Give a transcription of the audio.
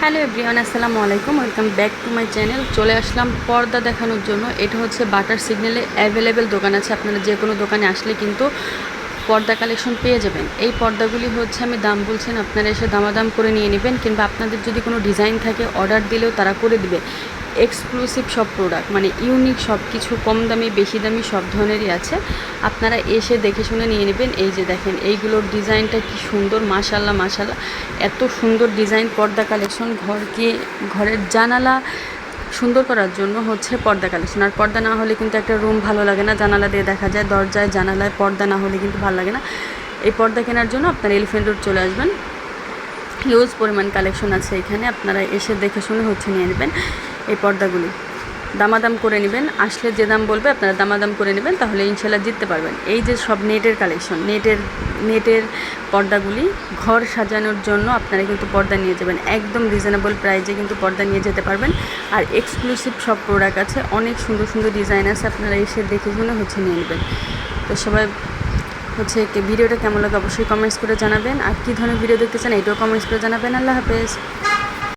Hello everyone, আসসালামু আলাইকুম। Welcome back to my channel চলে আসলাম পর্দা দেখানোর জন্য। এটা হচ্ছে বাটার সিগন্যালে অ্যাভেলেবেল দোকান আছে। আপনারা যে কোনো দোকানে আসলে কিন্তু পর্দা কালেকশন পেয়ে যাবেন। এই পর্দাগুলি হচ্ছে আমি দাম বলছেন, আপনারা এসে দামাদাম করে নিয়ে নেবেন, কিংবা আপনাদের যদি কোনো ডিজাইন থাকে অর্ডার দিলেও তারা করে দিবে। এক্সক্লুসিভ সব প্রোডাক্ট মানে ইউনিক সব কিছু, কম দামি, বেশি দামি সব ধরনেরই আছে। আপনারা এসে দেখে শুনে নিয়ে নেবেন। এই যে দেখেন, এইগুলোর ডিজাইনটা কি সুন্দর মাশাল্লাহ মাশাল্লাহ এত সুন্দর ডিজাইন, পর্দা কালেকশন, ঘরকে, ঘরের জানালা সুন্দর করার জন্য হচ্ছে পর্দা কালেকশন। আর পর্দা না হলে কিন্তু একটা রুম ভালো লাগে না। জানালা দিয়ে দেখা যায়, দরজায়, জানালায় পর্দা না হলে কিন্তু ভালো লাগে না। এই পর্দা কেনার জন্য আপনারা এলিফেন্ট রোড চলে আসবেন। হিউজ পরিমাণ কালেকশন আছে এখানে। আপনারা এসে দেখে শুনে হচ্ছে নিয়ে নেবেন। এই পর্দাগুলি। দামাদাম করে নেবেন, আসলে যে দাম বলবে আপনারা দামাদাম করে নেবেন, তাহলে ইনশাল্লাহ জিততে পারবেন। এই যে সব নেটের কালেকশন নেটের নেটের পর্দাগুলি ঘর সাজানোর জন্য আপনারা কিন্তু পর্দা নিয়ে যাবেন। একদম রিজনেবল প্রাইজে কিন্তু পর্দা নিয়ে যেতে পারবেন। আর এক্সক্লুসিভ সব প্রোডাক্ট আছে, অনেক সুন্দর সুন্দর ডিজাইন আছে, আপনারা এসে দেখে শুনে হচ্ছে নিয়ে নেবেন। তো সবাই হচ্ছে ভিডিওটা কেমন লাগে অবশ্যই কমেন্টস করে জানাবেন। আর কী ধরনের ভিডিও দেখতে চান এটাও কমেন্টস করে জানাবেন। আল্লাহ হাফেজ।